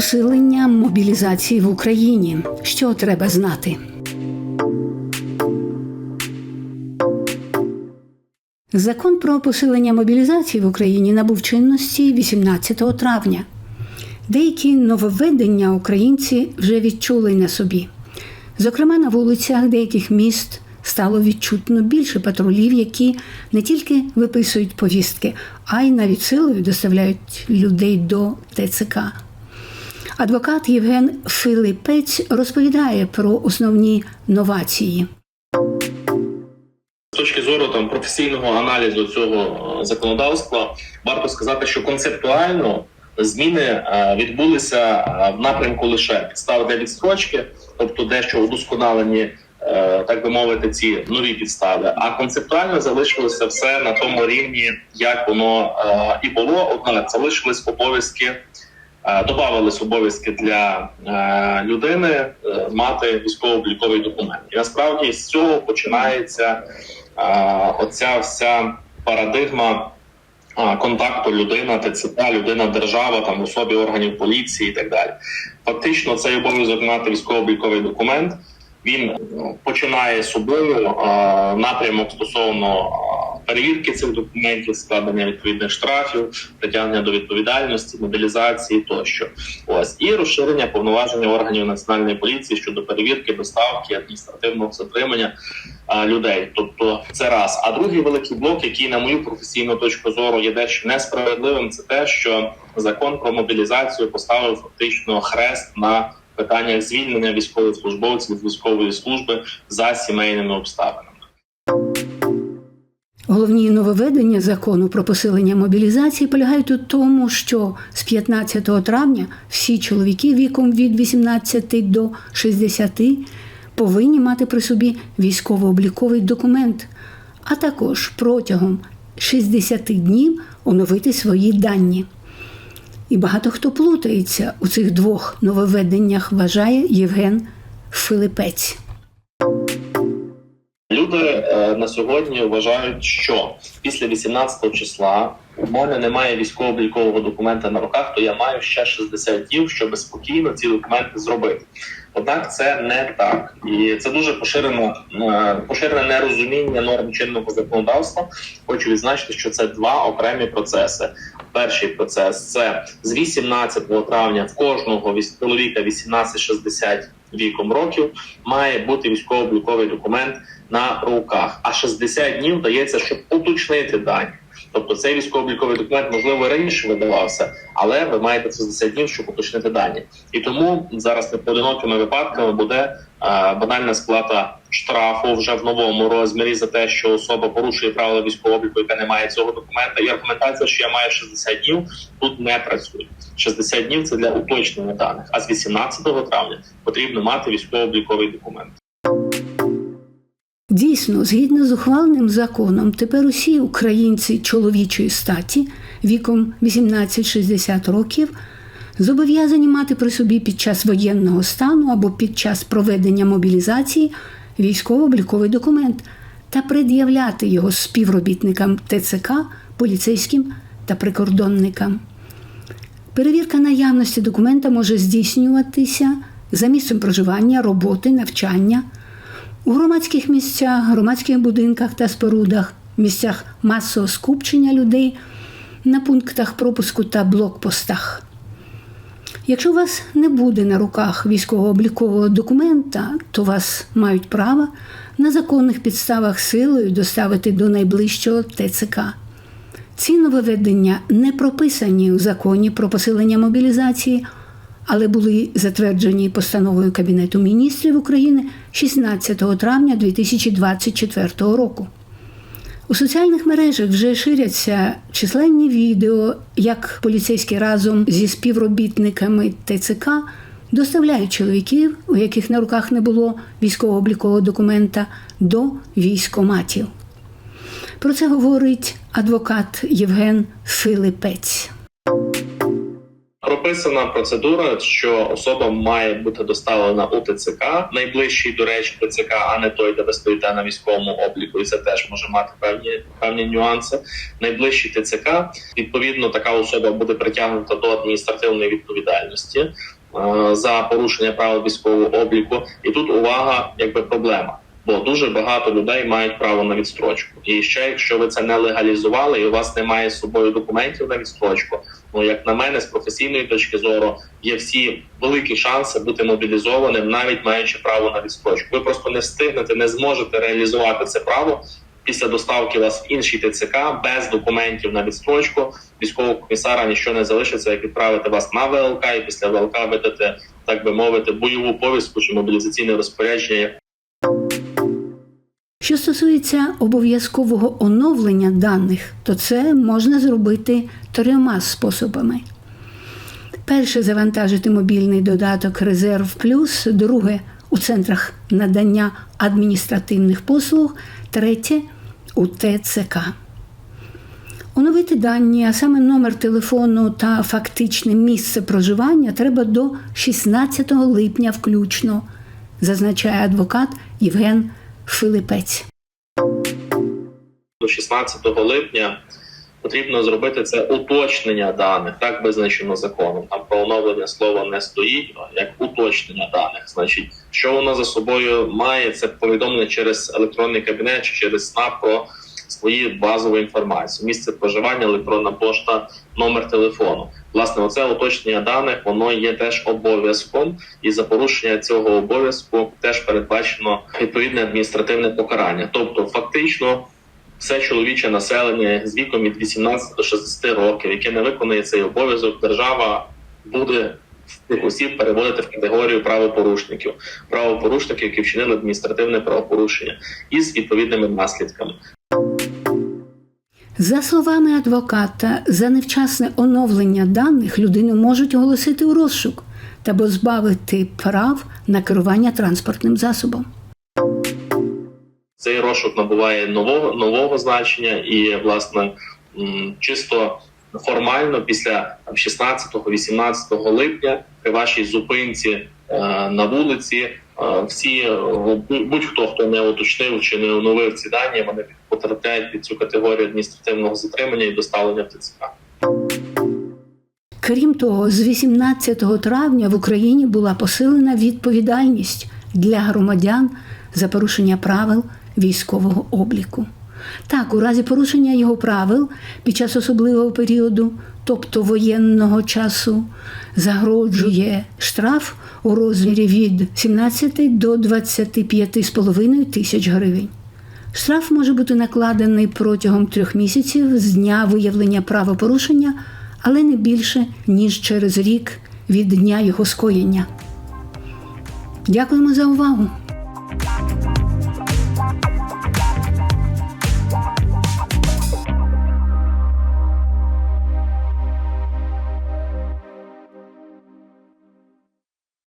посилення мобілізації в Україні. Що треба знати? Закон про посилення мобілізації в Україні набув чинності 18 травня. Деякі нововведення українці вже відчули на собі. Зокрема, на вулицях деяких міст стало відчутно більше патрулів, які не тільки виписують повістки, а й навіть силою доставляють людей до ТЦК. Адвокат Євген Филипець розповідає про основні новації. З точки зору там професійного аналізу цього е, законодавства, варто сказати, що концептуально зміни е, відбулися е, в напрямку лише підстав для відстрочки, тобто дещо удосконалені, так би мовити, ці нові підстави. А концептуально залишилося все на тому рівні, як воно і було. Однак залишились обов'язки. Е, Добавились обов'язки для е, людини е, мати військово-обліковий документ. І насправді з цього починається оця вся парадигма контакту людина, ТЦК, людина, держава, там особі органів поліції і так далі. Фактично, цей обов'язок мати військово-обліковий документ. Він ну, починає собою напрямок стосовно перевірки цих документів, складення відповідних штрафів, притягнення до відповідальності, мобілізації тощо. Ось і розширення повноваження органів національної поліції щодо перевірки, доставки, адміністративного затримання а, людей. Тобто це раз. А другий великий блок, який на мою професійну точку зору є дещо несправедливим, це те, що закон про мобілізацію поставив фактично хрест на питаннях звільнення військовослужбовців з військової служби за сімейними обставинами. Головні нововведення закону про посилення мобілізації полягають у тому, що з 15 травня всі чоловіки віком від 18 до 60 повинні мати при собі військово-обліковий документ, а також протягом 60 днів оновити свої дані. І багато хто плутається у цих двох нововведеннях, вважає Євген Филипець. Люди е, на сьогодні вважають, що після 18 числа у мене немає військово-облікового документа на руках, то я маю ще 60 днів, щоб спокійно ці документи зробити. Однак це не так, і це дуже поширено е, поширене нерозуміння норм чинного законодавства. Хочу відзначити, що це два окремі процеси. Перший процес це з 18 травня в кожного чоловіка 18-60 віком років має бути військово-обліковий документ на руках, а 60 днів дається, щоб уточнити дані. Тобто цей військово-обліковий документ можливо раніше видавався, але ви маєте 60 днів, щоб уточнити дані. І тому зараз непоодинокими випадками буде е, банальна сплата штрафу вже в новому розмірі за те, що особа порушує правила військового обліку, яка не має цього документа. І аргументація, що я маю 60 днів, тут не працює. 60 днів це для уточнення даних. А з 18 травня потрібно мати військово-обліковий документ. Дійсно, згідно з ухваленим законом, тепер усі українці чоловічої статі віком 18-60 років зобов'язані мати при собі під час воєнного стану або під час проведення мобілізації військово-обліковий документ та пред'являти його співробітникам ТЦК, поліцейським та прикордонникам. Перевірка наявності документа може здійснюватися за місцем проживання, роботи, навчання у громадських місцях, громадських будинках та спорудах, місцях масового скупчення людей, на пунктах пропуску та блокпостах. Якщо у вас не буде на руках військово-облікового документа, то вас мають право на законних підставах силою доставити до найближчого ТЦК. Ці нововведення не прописані у законі про посилення мобілізації, але були затверджені постановою Кабінету міністрів України 16 травня 2024 року. У соціальних мережах вже ширяться численні відео, як поліцейські разом зі співробітниками ТЦК доставляють чоловіків, у яких на руках не було військово-облікового документа, до військоматів. Про це говорить адвокат Євген Филипець. Про прописана процедура, що особа має бути доставлена у ТЦК, найближчий, до речі, ТЦК, а не той, де ви стоїте на військовому обліку, і це теж може мати певні певні нюанси. Найближчий ТЦК відповідно така особа буде притягнута до адміністративної відповідальності е, за порушення правил військового обліку. І тут увага, якби проблема. Бо дуже багато людей мають право на відстрочку. І ще якщо ви це не легалізували, і у вас немає з собою документів на відстрочку, ну як на мене, з професійної точки зору є всі великі шанси бути мобілізованим, навіть маючи право на відстрочку. Ви просто не встигнете, не зможете реалізувати це право після доставки вас в інший ТЦК без документів на відстрочку. Військового комісара нічого не залишиться, як відправити вас на ВЛК, і після ВЛК видати, так би мовити, бойову повістку чи мобілізаційне розпорядження, як Що стосується обов'язкового оновлення даних, то це можна зробити трьома способами. Перше завантажити мобільний додаток Резерв Плюс, друге у центрах надання адміністративних послуг, третє у ТЦК. Оновити дані, а саме номер телефону та фактичне місце проживання треба до 16 липня включно, зазначає адвокат Євген Филипець. до 16 липня потрібно зробити це уточнення даних, так визначено законом. Там про оновлення слова не стоїть, як уточнення даних. Значить, що воно за собою має, це повідомлення через електронний кабінет чи через СНАП про свої базову інформацію, місце проживання, електронна пошта, номер телефону. Власне, оце уточнення даних воно є теж обов'язком, і за порушення цього обов'язку теж передбачено відповідне адміністративне покарання. Тобто, фактично, все чоловіче населення з віком від 18 до 60 років, яке не виконує цей обов'язок, держава буде цих осіб переводити в категорію правопорушників, правопорушників, які вчинили адміністративне правопорушення із відповідними наслідками. За словами адвоката, за невчасне оновлення даних людину можуть оголосити у розшук та позбавити прав на керування транспортним засобом. Цей розшук набуває нового нового значення, і власне чисто формально після 16-18 липня при вашій зупинці е, на вулиці е, всі е, будь- будь-хто хто не уточнив чи не оновив ці дані, вони потрапляють під цю категорію адміністративного затримання і доставлення в ТЦК. Крім того, з 18 травня в Україні була посилена відповідальність для громадян за порушення правил військового обліку. Так, у разі порушення його правил під час особливого періоду, тобто воєнного часу, загрожує штраф у розмірі від 17 до 25,5 тисяч гривень. Штраф може бути накладений протягом трьох місяців з дня виявлення правопорушення, але не більше, ніж через рік від дня його скоєння. Дякуємо за увагу!